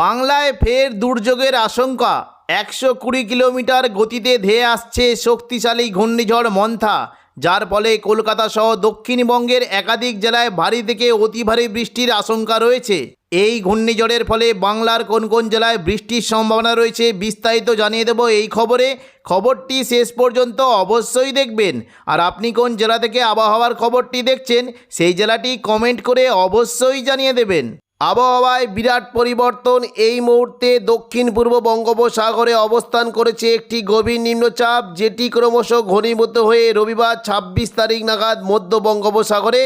বাংলায় ফের দুর্যোগের আশঙ্কা। একশো কুড়ি কিলোমিটার গতিতে ধেয়ে আসছে শক্তিশালী ঘূর্ণিঝড় মন্থা, যার ফলে কলকাতা সহ দক্ষিণবঙ্গের একাধিক জেলায় ভারী থেকে অতি ভারী বৃষ্টির আশঙ্কা রয়েছে। এই ঘূর্ণিঝড়ের ফলে বাংলার কোন কোন জেলায় বৃষ্টির সম্ভাবনা রয়েছে বিস্তারিত জানিয়ে দেব এই খবরে। খবরটি শেষ পর্যন্ত অবশ্যই দেখবেন। আর আপনি কোন জেলা থেকে আবহাওয়ার খবরটি দেখছেন, সেই জেলাটি কমেন্ট করে অবশ্যই জানিয়ে দেবেন। আবহাওয়ায় বিরাট পরিবর্তন এই মুহূর্তে দক্ষিণ পূর্ব বঙ্গোপসাগরে অবস্থান করেছে একটি গভীর নিম্নচাপ, যেটি ক্রমশ ঘনীভূত হয়ে রবিবার ছাব্বিশ তারিখ নাগাদ মধ্য বঙ্গোপসাগরে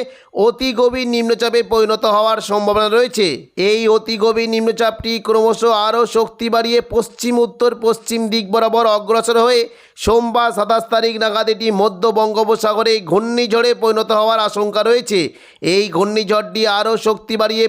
অতি গভীর নিম্নচাপে পরিণত হওয়ার সম্ভাবনা রয়েছে। এই অতি গভীর নিম্নচাপটি ক্রমশ আরও শক্তি বাড়িয়ে পশ্চিম, উত্তর, পশ্চিম দিক বরাবর অগ্রসর হয়ে সোমবার সাতাশ তারিখ নাগাদ এটি মধ্য বঙ্গোপসাগরে ঘূর্ণিঝড়ে পরিণত হওয়ার আশঙ্কা রয়েছে। এই ঘূর্ণিঝড়টি আরও শক্তি বাড়িয়ে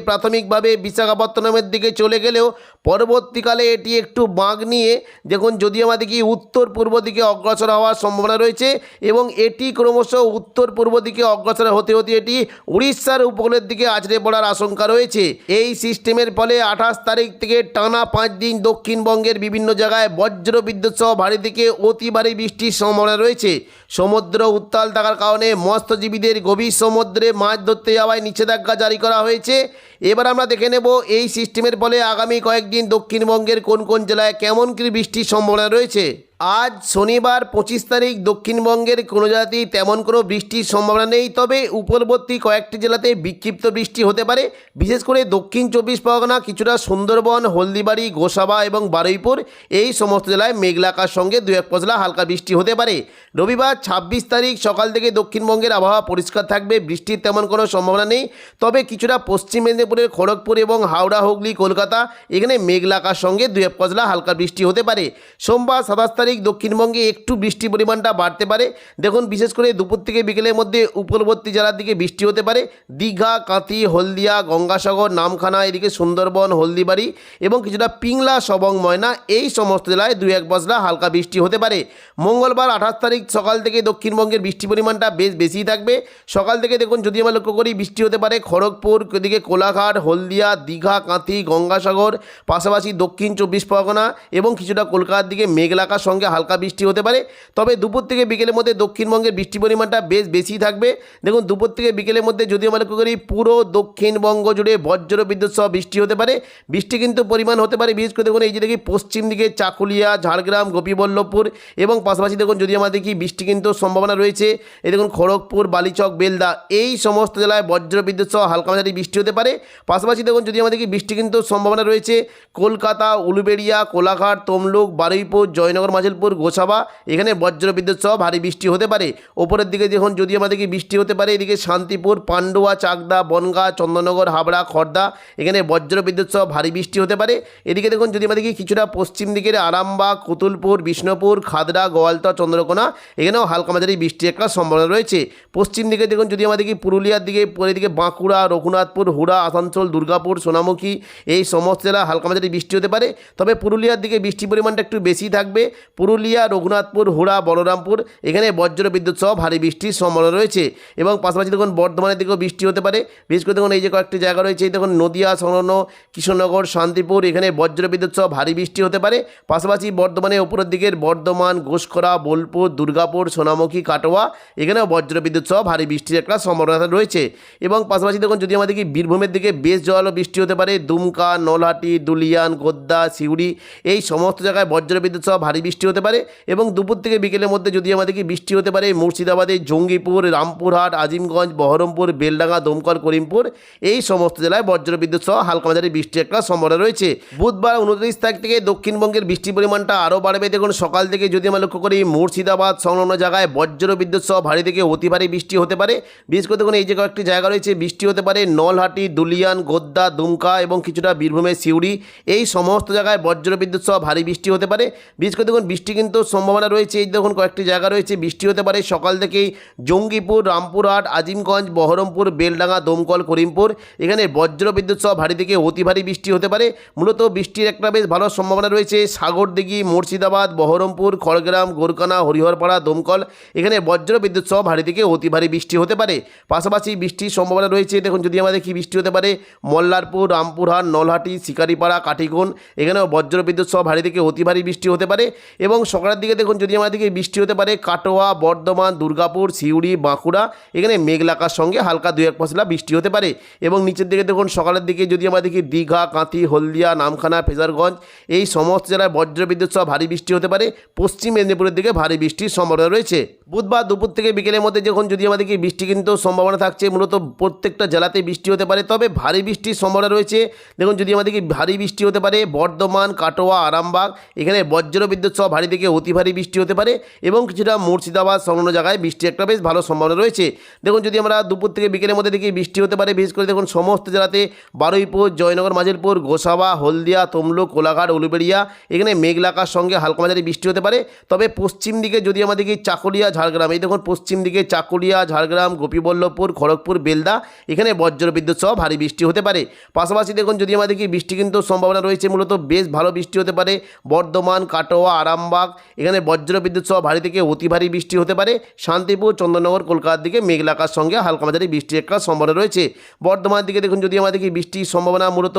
প্রাথমিকভাবে বিশাখাপত্তনমের দিকে চলে গেলেও পরবর্তীকালে এটি একটু বাঁক নিয়ে দেখুন যদি আমাদের কি উত্তর পূর্ব দিকে অগ্রসর হওয়ার সম্ভাবনা রয়েছে এবং এটি ক্রমশ উত্তর পূর্ব দিকে অগ্রসর হতে হতে এটি উড়িষ্যার উপকূলের দিকে আছড়ে পড়ার আশঙ্কা রয়েছে। এই সিস্টেমের ফলে আঠাশ তারিখ থেকে টানা পাঁচ দিন দক্ষিণবঙ্গের বিভিন্ন জায়গায় বজ্র বিদ্যুৎ সহ ভারী থেকে অতি ভারী বৃষ্টির সম্ভাবনা রয়েছে। সমুদ্র উত্তাল থাকার কারণে মৎস্যজীবীদের গভীর সমুদ্রে মাছ ধরতে যাওয়ায় নিষেধাজ্ঞা জারি করা হয়েছে। এবার আমরা দেখে নেব এই সিস্টেমের ফলে আগামী কয়েকদিন দক্ষিণবঙ্গের কোন কোন জেলায় কেমন কী বৃষ্টির সম্ভাবনা রয়েছে। আজ শনিবার পঁচিশ তারিখ দক্ষিণবঙ্গের কোনো জায়গাতেই তেমন কোনো বৃষ্টির সম্ভাবনা নেই, তবে উপরবর্তী কয়েকটি জেলাতে বিক্ষিপ্ত বৃষ্টি হতে পারে। বিশেষ করে দক্ষিণ চব্বিশ পরগনা, কিছুটা সুন্দরবন, হলদিবাড়ি, গোসাবা এবং বারুইপুর, এই সমস্ত জেলায় মেঘলাকার সঙ্গে দু এক পশলা হালকা বৃষ্টি হতে পারে। রবিবার ছাব্বিশ তারিখ সকাল থেকে দক্ষিণবঙ্গের আবহাওয়া পরিষ্কার থাকবে, বৃষ্টির তেমন কোনো সম্ভাবনা নেই, তবে কিছুটা পশ্চিম মেদিনীপুরের খড়গপুর এবং হাওড়া, হুগলি, কলকাতা, এখানে মেঘলাকার সঙ্গে দু এক পশলা হালকা বৃষ্টি হতে পারে। সোমবার সাতাশ তারিখ দক্ষিণবঙ্গে একটু বৃষ্টি পরিমাণটা বাড়তে পারে। দেখুন, বিশেষ করে দুপুর থেকে বিকেলের মধ্যে উপরবর্তী জেলার দিকে বৃষ্টি হতে পারে। দীঘা, কাঁথি, হলদিয়া, গঙ্গাসাগর, নামখানা, এদিকে সুন্দরবন, হলদিবাড়ি এবং কিছুটা পিংলা, সবং, ময়না এই সমস্ত জেলায় দু এক বছরা হালকা বৃষ্টি হতে পারে। মঙ্গলবার আঠাশ তারিখ সকাল থেকে দক্ষিণবঙ্গের বৃষ্টি পরিমাণটা বেশ বেশি থাকবে। সকাল থেকে দেখুন, যদি আমরা লক্ষ্য করি, বৃষ্টি হতে পারে খড়গপুর, এদিকে কোলাঘাট, হলদিয়া, দীঘা, কাঁথি, গঙ্গাসাগর, পাশাপাশি দক্ষিণ চব্বিশ পরগনা এবং কিছুটা কলকাতার দিকে মেঘলাকার সঙ্গে হালকা বৃষ্টি হতে পারে। তবে দুপুর থেকে বিকেলের মধ্যে দক্ষিণবঙ্গের বৃষ্টি পরিমাণটা বেশ বেশি থাকবে। দেখুন, দুপুর থেকে বিকেলের মধ্যে যদি আমরা লক্ষ্য করি পুরো দক্ষিণবঙ্গ জুড়ে বজ্র বিদ্যুৎ সহ বৃষ্টি হতে পারে। বৃষ্টি কিন্তু পরিমাণ হতে পারে, বিশেষ করে দেখুন এই যে দেখি পশ্চিম দিকে চাকুলিয়া, ঝাড়গ্রাম, গোপীবল্লভপুর এবং পাশাপাশি দেখুন যদি আমরা দেখি বৃষ্টি কিন্তু সম্ভাবনা রয়েছে। এই দেখুন খড়গপুর, বালিচক, বেলদা এই সমস্ত জেলায় বজ্র বিদ্যুৎ সহ হালকা মাঝারি বৃষ্টি হতে পারে। পাশাপাশি দেখুন যদি আমাদের কি বৃষ্টি কিন্তু সম্ভাবনা রয়েছে, কলকাতা, উলুবেড়িয়া, কোলাঘাট, তমলুক, বারুইপুর, জয়নগর মাঝেলপুর গোসাবা এখানে বজ্র বিদ্যুৎ সহ ভারী বৃষ্টি হতে পারে। ওপরের দিকে দেখুন যদি আমাদের কি বৃষ্টি হতে পারে, এদিকে শান্তিপুর, পান্ডুয়া, চাকদা, বনগা, চন্দননগর, হাবড়া, খর্দা, এখানে বজ্র বিদ্যুৎ সহ ভারী বৃষ্টি হতে পারে। এদিকে দেখুন, যদি আমাদের কি কিছুটা পশ্চিম দিকের আরামবাগ, কুতুলপুর, বিষ্ণুপুর, খাদড়া, গোয়ালতা, চন্দ্রকোনা, এখানেও হালকা মাঝারি বৃষ্টির একটা সম্ভাবনা রয়েছে। পশ্চিম দিকে দেখুন যদি আমাদের কি পুরুলিয়ার দিকে, এদিকে বাঁকুড়া, রঘুনাথপুর, হুড়া, আসানসোল, দুর্গাপুর, সোনামুখী, এই সমস্ত জেলা হালকা মাঝারি বৃষ্টি হতে পারে। তবে পুরুলিয়ার দিকে বৃষ্টি পরিমাণটা একটু বেশি থাকবে। পুরুলিয়া, রঘুনাথপুর, হুড়া, বলরামপুর, এখানে বজ্র বিদ্যুৎ সহ ভারী বৃষ্টির সম্ভাবনা রয়েছে এবং পাশাপাশি দেখুন বর্ধমানের দিকেও বৃষ্টি হতে পারে। বিশেষ করে দেখুন এই যে কয়েকটি জায়গা রয়েছে, এই দেখুন নদিয়া, সংলগ্ন কৃষ্ণনগর, শান্তিপুর, এখানে বজ্র বিদ্যুৎ সহ ভারী বৃষ্টি হতে পারে। পাশাপাশি বর্ধমানে উপরের দিকের বর্ধমান, ঘোষখরা, বোলপুর, দুর্গাপুর, সোনামুখী, কাটোয়া, এখানেও বজ্র বিদ্যুৎ সহ ভারী বৃষ্টির একটা সম্ভাবনা রয়েছে। এবং পাশাপাশি দেখুন যদি আমাদের কি বীরভূমের দিকে বেশ জোরালো বৃষ্টি হতে পারে, দুমকা, নলহাটি, দুলিয়ান গোদ্দা সিউড়ি, এই সমস্ত জায়গায় বজ্র বিদ্যুৎ সহ ভারী বৃষ্টি হতে পারে এবং দুপুর থেকে বিকেলের মধ্যে যদি আমাদের কি বৃষ্টি হতে পারে, মুর্শিদাবাদে জঙ্গিপুর, রামপুরহাট, আজিমগঞ্জ, বহরমপুর, বেলডাঙ্গা, দমকল, করিমপুর, এই সমস্ত জেলায় বজ্র বিদ্যুৎ সহ হালকা মাঝারি বৃষ্টির একটা সম্ভাবনা রয়েছে। বুধবার উনত্রিশ তারিখ থেকে দক্ষিণবঙ্গের বৃষ্টির পরিমাণটা আরও বাড়বে। দেখুন, সকাল থেকে যদি আমরা লক্ষ্য করি, মুর্শিদাবাদ সংলগ্ন জায়গায় বজ্র বিদ্যুৎ সহ ভারী থেকে অতি ভারী বৃষ্টি হতে পারে। বিশেষ করে দেখুন, এই যে কয়েকটি জায়গা রয়েছে, বৃষ্টি হতে পারে নলহাটি, দুলিয়ান গোদ্দা দুমকা এবং কিছুটা বীরভূমের সিউড়ি। এই সমস্ত জায়গায় বজ্র বিদ্যুৎ সহ ভারী বৃষ্টি হতে পারে। বিশেষ করে দেখুন বৃষ্টি কিন্তু সম্ভাবনা রয়েছে। এই দেখুন, কয়েকটি জায়গা রয়েছে। বৃষ্টি হতে পারে সকাল থেকেই জঙ্গিপুর, রামপুরহাট, আজিমগঞ্জ, বহরমপুর, বেলডাঙ্গা, দমকল, করিমপুর। এখানে বজ্র বিদ্যুৎ সহ ভারী থেকে অতি ভারী বৃষ্টি হতে পারে। মূলত বৃষ্টির একটা বেশ ভালো সম্ভাবনা রয়েছে। সাগরদিঘি, মুর্শিদাবাদ, বহরমপুর, খড়গ্রাম গোরকানা হরিহরপাড়া, দমকল। এখানে বজ্র বিদ্যুৎ সহ ভারী থেকে অতি ভারী বৃষ্টি হতে পারে। পাশাপাশি বৃষ্টির সম্ভাবনা রয়েছে। দেখুন, যদি আমাদের কি বৃষ্টি হতে পারে, মল্লারপুর, রামপুরহাট, নলহাটি, শিকারিপাড়া কাঠিগুন এখানেও বজ্র বিদ্যুৎ সহ ভারী থেকে অতি ভারী বৃষ্টি হতে পারে। এবং সকালের দিকে দেখুন যদি আমাদের দিকে বৃষ্টি হতে পারে, কাটোয়া, বর্ধমান, দুর্গাপুর, সিউড়ি, বাঁকুড়া, এখানে মেঘলাকার সঙ্গে হালকা দু এক পশলা বৃষ্টি হতে পারে। এবং নিচের দিকে দেখুন সকালের দিকে যদি আমরা দেখি দীঘা, কাঁথি, হলদিয়া, নামখানা, ফেজারগঞ্জ, এই সমস্ত জেলায় বজ্র বিদ্যুৎ সহ ভারী বৃষ্টি হতে পারে। পশ্চিম মেদিনীপুরের দিকে ভারী বৃষ্টির সম্ভাবনা রয়েছে। বুধবার দুপুর থেকে বিকেলের মধ্যে যখন যদি আমাদেরকে বৃষ্টি কিন্তু সম্ভাবনা থাকছে, মূলত প্রত্যেকটা জেলাতে বৃষ্টি হতে পারে, তবে ভারী বৃষ্টির সম্ভাবনা রয়েছে। দেখুন যদি আমাদেরকে ভারী বৃষ্টি হতে পারে, বর্ধমান, কাটোয়া, আরামবাগ, এখানে বজ্র বিদ্যুৎ সহ ভারী থেকে অতি ভারী বৃষ্টি হতে পারে এবং কিছুটা মুর্শিদাবাদ সংলগ্ন জায়গায় বৃষ্টি একটা বেশ ভালো সম্ভাবনা রয়েছে। দেখুন, যদি আমরা দুপুর থেকে বিকেলের মধ্যে দেখি বৃষ্টি হতে পারে, বিশেষ করে দেখুন সমস্ত জেলাতে বারুইপুর, জয়নগর মাজিলপুর গোসাবা, হলদিয়া, তমলুক, কোলাঘাট, উলুবেড়িয়া, এখানে মেঘলাকার সঙ্গে হালকা মাঝারি বৃষ্টি হতে পারে। তবে পশ্চিম দিকে যদি আমরা দেখি চাকুলিয়া, ঝাড়গ্রাম, এই দেখুন পশ্চিম দিকে চাকুলিয়া, ঝাড়গ্রাম, গোপীবল্লভপুর, খড়গপুর, বেলদা, এখানে বজ্র বিদ্যুৎ সহ ভারী বৃষ্টি হতে পারে। পাশাপাশি দেখুন, যদি আমরা দেখি বৃষ্টি কিন্তু সম্ভাবনা রয়েছে, মূলত বেশ ভালো বৃষ্টি হতে পারে। বর্ধমান, কাটোয়া আরামবাগ এখানে বজ্র বিদ্যুৎ সহ ভারী থেকে অতি ভারী বৃষ্টি হতে পারে। শান্তিপুর, চন্দননগর, কলকাতার দিকে মেঘলাকার সঙ্গে হালকা মাঝারি বৃষ্টির একটা সম্ভাবনা রয়েছে। বর্ধমানের দিকে দেখুন, যদি আমরা দেখি বৃষ্টির সম্ভাবনা মূলত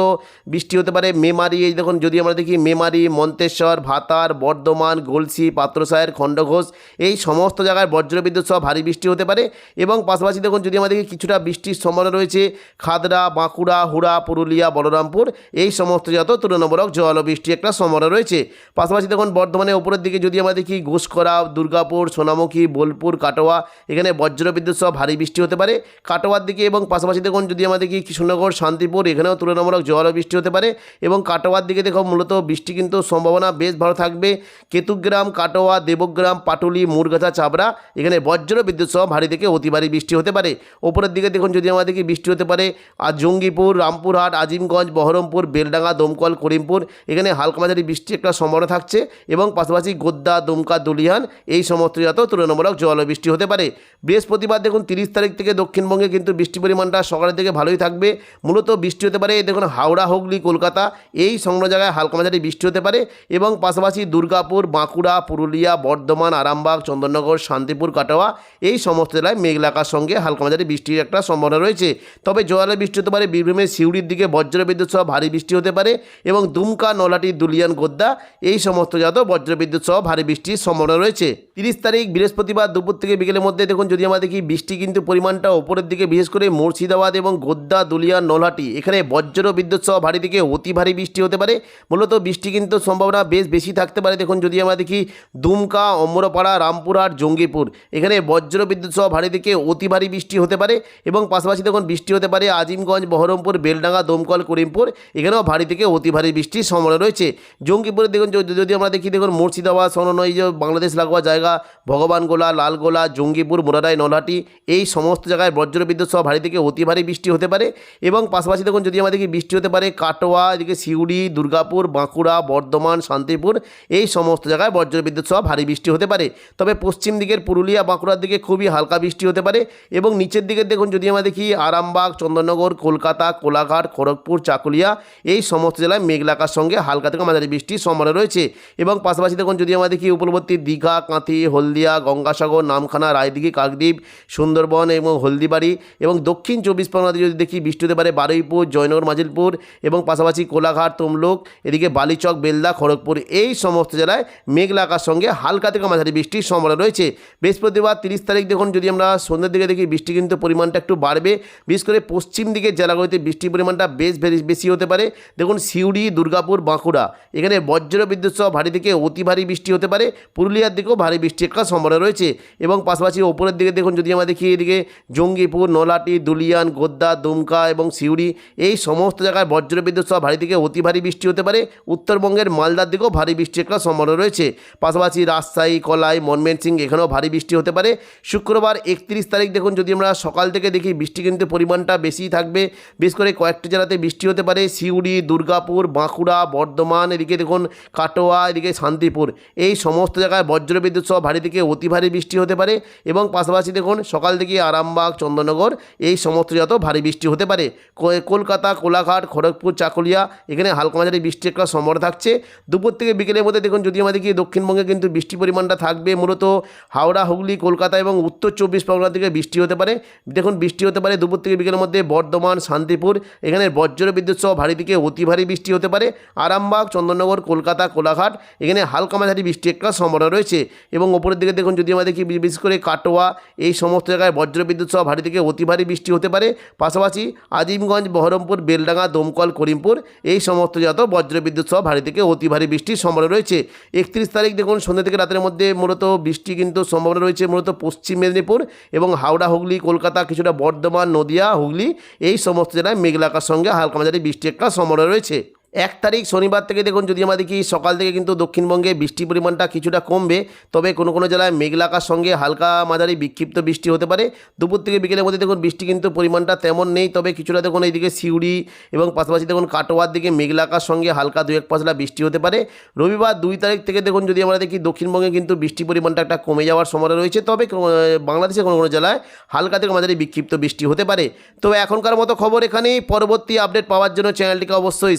বৃষ্টি হতে পারে মেমারি। এই দেখুন, যদি আমরা দেখি মেমারি, মন্তেশ্বর, ভাতার, বর্ধমান, গলসি পাত্রসায়ের খণ্ডঘোষ, এই সমস্ত জায়গায় বজ্রবিদ্যুৎ সহ ভারী বৃষ্টি হতে পারে। এবং পাশাপাশি দেখুন, যদি আমাদের কিছুটা বৃষ্টির সম্ভাবনা রয়েছে, খাদরা, বাঁকুড়া, হুড়া, পুরুলিয়া, বলরামপুর, এই সমস্ত জাত তুলনামূলক জল বৃষ্টি একটা সম্ভাবনা রয়েছে। পাশাপাশি দেখুন বর্ধমানের উপরের দিকে যদি আমরা দেখি ঘুষকরা, দুর্গাপুর, সোনামুখী, বোলপুর, কাটোয়া, এখানে বজ্রবিদ্যুৎ সহ ভারী বৃষ্টি হতে পারে। কাটোয়ার দিকে এবং পাশাপাশি দেখুন যদি আমরা দেখি কৃষ্ণনগর, শান্তিপুর, এখানেও তুলনামূলক জল বৃষ্টি হতে পারে এবং কাটোয়ার দিকে দেখো মূলত বৃষ্টি কিন্তু সম্ভাবনা বেশ ভালো থাকবে। কেতুগ্রাম, কাটোয়া, দেবগ্রাম, পাটুলি, মুরগাছা, চাবড়া, এখানে বজ্র বিদ্যুৎ সহ ভারী থেকে অতি ভারী বৃষ্টি হতে পারে। ওপরের দিকে দেখুন যদি আমরা দেখি বৃষ্টি হতে পারে, আর জঙ্গিপুর, রামপুরহাট, আজিমগঞ্জ, বহরমপুর, বেলডাঙ্গা, দমকল, করিমপুর, এখানে হালকা মাঝারি বৃষ্টি একটা সম্ভাবনা থাকছে এবং পাশাপাশি গোদ্দা, দুমকা, দুলিয়ান এই সমস্ত জাত তুলনামূলক বৃষ্টি হতে পারে। বৃহস্পতিবার দেখুন তিরিশ তারিখ থেকে দক্ষিণবঙ্গে কিন্তু বৃষ্টি পরিমাণটা সকালের থেকে ভালোই থাকবে। মূলত বৃষ্টি হতে পারে দেখুন হাওড়া, হুগলি, কলকাতা এই সংলগ্ন জায়গায় হালকা মাঝারি বৃষ্টি হতে পারে এবং পাশাপাশি দুর্গাপুর, বাঁকুড়া, পুরুলিয়া, বর্ধমান, আরামবাগ, চন্দননগর, শান্তিপুর, কাটোয়া এই সমস্ত জেলায় মেঘলাকার সঙ্গে হালকা মাঝারি বৃষ্টির একটা সম্ভাবনা রয়েছে। তবে জোয়ারের বৃষ্টি হতে পারে, বীরভূমের সিউড়ির দিকে বজ্রবিদ্যুৎ সহ ভারী বৃষ্টি হতে পারে এবং দুমকা নলাটি দুলিয়ান, গোদ্দা এই সমস্ত জাত বজ্রবিদ্যুৎ সহ ভারী বৃষ্টির সম্ভাবনা রয়েছে। তিরিশ তারিখ বৃহস্পতিবার দুপুর থেকে বিকেলের মধ্যে দেখুন, যদি আমরা দেখি বৃষ্টি কিন্তু পরিমাণটা ওপরের দিকে, বিশেষ করে মুর্শিদাবাদ এবং গোদ্দা দুলিয়ান নলহাটি, এখানে বজ্র বিদ্যুৎ সহ ভারী থেকে অতি ভারী বৃষ্টি হতে পারে। মূলত বৃষ্টি কিন্তু সম্ভাবনা বেশ বেশি থাকতে পারে। দেখুন, যদি আমরা দেখি দুমকা, অমরপাড়া, রামপুরহাট, জঙ্গিপুর, এখানে বজ্র বিদ্যুৎ সহ ভারী থেকে অতি ভারী বৃষ্টি হতে পারে। এবং পাশাপাশি দেখুন, বৃষ্টি হতে পারে আজিমগঞ্জ, বহরমপুর, বেলডাঙ্গা, দমকল, করিমপুর, এখানেও ভারী থেকে অতি ভারী বৃষ্টির সম্ভাবনা রয়েছে। জঙ্গিপুরে দেখুন যদি আমরা দেখি, দেখুন মুর্শিদাবাদ সংলগ্ন এই যে বাংলাদেশ লাগোয়া জায়গা, ভগবানগোলা, লালগোলা, জঙ্গিপুর মোরারাই নলহাটি, এই সমস্ত জায়গায় বজ্র বিদ্যুৎ সহ ভারী থেকে অতি ভারী বৃষ্টি হতে পারে। এবং পাশাপাশি দেখুন, যদি দেখি বৃষ্টি হতে পারে, কাটোয়া, এদিকে সিউড়ি, দুর্গাপুর, বাঁকুড়া, বর্ধমান, শান্তিপুর, এই সমস্ত জায়গায় বজ্র বিদ্যুৎ সহ ভারী বৃষ্টি হতে পারে। তবে পশ্চিম দিকের পুরুলিয়া, বাঁকুড়ার দিকে খুবই হালকা বৃষ্টি হতে পারে এবং নিচের দিকে দেখুন, যদি আমরা দেখি, আরামবাগ, চন্দননগর, কলকাতা, কোলাঘাট, খড়গপুর, চাকুলিয়া, এই সমস্ত জেলায় মেঘলাকার সঙ্গে হালকা থেকে মাঝারি বৃষ্টির সম্ভাবনা রয়েছে। এবং পাশাপাশি দেখুন যদি আমরা দেখি উপলবর্তী দীঘা, কাঁথি, হলদিয়া, গঙ্গাসাগর, নামখানা, রায়দিঘি, কাকদ্বীপ, সুন্দরবন এবং হলদিবাড়ি এবং দক্ষিণ চব্বিশ পরগনাতে যদি দেখি বৃষ্টি হতে পারে বারুইপুর, জয়নগর, মাজিলপুর এবং পাশাপাশি কোলাঘাট, তমলুক, এদিকে বালিচক, বেলদা, খড়গপুর এই সমস্ত জেলায় মেঘলা আকার সঙ্গে হালকা থেকে মাঝারি বৃষ্টির সম্ভাবনা রয়েছে। বৃহস্পতিবার তিরিশ তারিখ দেখুন যদি আমরা সন্ধ্যের দিকে দেখি বৃষ্টি কিন্তু পরিমাণটা একটু বাড়বে। বিশেষ করে পশ্চিম দিকের জেলাগুলিতে বৃষ্টির পরিমাণটা বেশি- বেশি হতে পারে। দেখুন সিউড়ি, দুর্গাপুর, বাঁকুড়া এখানে বজ্র বিদ্যুৎ সহ ভারী থেকে অতি ভারী বৃষ্টি হতে পারে। পুরুলিয়ার দিকেও ভারী বৃষ্টি একটা সম্ভাবনা রয়েছে এবং পাশাপাশি ওপরের দিকে দেখুন, যদি আমরা দেখি এদিকে জঙ্গিপুর নলাটি দুলিয়ান গোদ্দা দুমকা এবং সিউড়ি, এই সমস্ত জায়গায় বজ্র বিদ্যুৎ সহ ভারী থেকে অতি ভারী বৃষ্টি হতে পারে। উত্তরবঙ্গের মালদার দিকেও ভারী বৃষ্টি একটা সম্ভাবনা রয়েছে। পাশাপাশি রাজশাহী, কলাই মনমেনসিং এখানেও ভারী বৃষ্টি হতে পারে। শুক্রবার একত্রিশ তারিখ দেখুন, যদি আমরা সকাল থেকে দেখি, বৃষ্টি কিন্তু পরিমাণটা বেশি থাকবে। বিশেষ করে কয়েকটি জেলাতে বৃষ্টি হতে পারে। সিউড়ি, দুর্গাপুর, বাঁকুড়া, বর্ধমান, এদিকে দেখুন, কাটোয়া, এদিকে শান্তি শান্তিপুর। এই সমস্ত জায়গায় বজ্রবিদ্যুৎ সহ ভারী থেকে অতি ভারী বৃষ্টি হতে পারে এবং পাশাপাশি দেখুন, সকাল থেকে আরামবাগ চন্দননগর এই সমস্ত যত ভারী বৃষ্টি হতে পারে। কলকাতা, কোলাঘাট, খড়গপুর, চাকুলিয়া, এখানে হালকা মাঝারি বৃষ্টি একটা সম্ভাবনা থাকছে। দুপুর থেকে বিকেলের মধ্যে দেখুন, যদি আমাদের কি দক্ষিণবঙ্গে কিন্তু বৃষ্টি পরিমাণটা থাকবে, মূলত হাওড়া, হুগলি, কলকাতা এবং উত্তর চব্বিশ পরগনা থেকে বৃষ্টি হতে পারে। দেখুন, বৃষ্টি হতে পারে দুপুর থেকে বিকেলের মধ্যে বর্ধমান, শান্তিপুর, এখানে বজ্র বিদ্যুৎ সহ ভারী থেকে অতি ভারী বৃষ্টি হতে পারে। আরামবাগ চন্দননগর কলকাতা, কোলাঘাট, এখানে হালকা মাঝারি বৃষ্টি একটা সম্ভাবনা রয়েছে। এবং ওপরের দিকে দেখুন, যদি আমাদের কি বিশেষ করে কাটোয়া, এই সমস্ত জায়গায় বজ্র বিদ্যুৎ সহ ভারী থেকে অতি ভারী বৃষ্টি হতে পারে। পাশাপাশি আজিমগঞ্জ, বহরমপুর, বেলডাঙ্গা, দমকল, করিমপুর, এই সমস্ত যত বজ্র বিদ্যুৎ সহ ভারী থেকে অতি ভারী বৃষ্টির সম্ভাবনা রয়েছে। একত্রিশ তারিখ দেখুন, সন্ধ্যা থেকে রাতের মধ্যে মূলত বৃষ্টি কিন্তু সম্ভাবনা রয়েছে, মূলত পশ্চিম মেদিনীপুর এবং হাওড়া, হুগলি, কলকাতা, কিছুটা বর্ধমান, নদিয়া, হুগলি, এই সমস্ত জেলায় মেঘলাকার সঙ্গে হালকা মাঝারি বৃষ্টি একটা সম্ভাবনা রয়েছে। এক তারিখ শনিবার থেকে দেখুন যদি আমরা দেখি সকাল থেকে কিন্তু দক্ষিণবঙ্গে বৃষ্টির পরিমাণটা কিছুটা কমবে, তবে কোনো কোনো জেলায় মেঘলাকার সঙ্গে হালকা মাঝারি বিক্ষিপ্ত বৃষ্টি হতে পারে। দুপুর থেকে বিকেলের মধ্যে দেখুন বৃষ্টি কিন্তু পরিমাণটা তেমন নেই, তবে কিছুটা দেখুন এইদিকে সিউড়ি এবং পাশাপাশি দেখুন কাটোয়ার দিকে মেঘলাকার সঙ্গে হালকা দু এক পাঁচলা বৃষ্টি হতে পারে। রবিবার দুই তারিখ থেকে দেখুন যদি আমরা দেখি দক্ষিণবঙ্গে কিন্তু বৃষ্টি পরিমাণটা একটা কমে যাওয়ার সম্ভাবনা রয়েছে, তবে বাংলাদেশের কোনো কোনো জেলায় হালকা থেকে মাঝারি বিক্ষিপ্ত বৃষ্টি হতে পারে। তো এখনকার মতো খবর এখানেই, পরবর্তী আপডেট পাওয়ার জন্য চ্যানেলটিকে অবশ্যই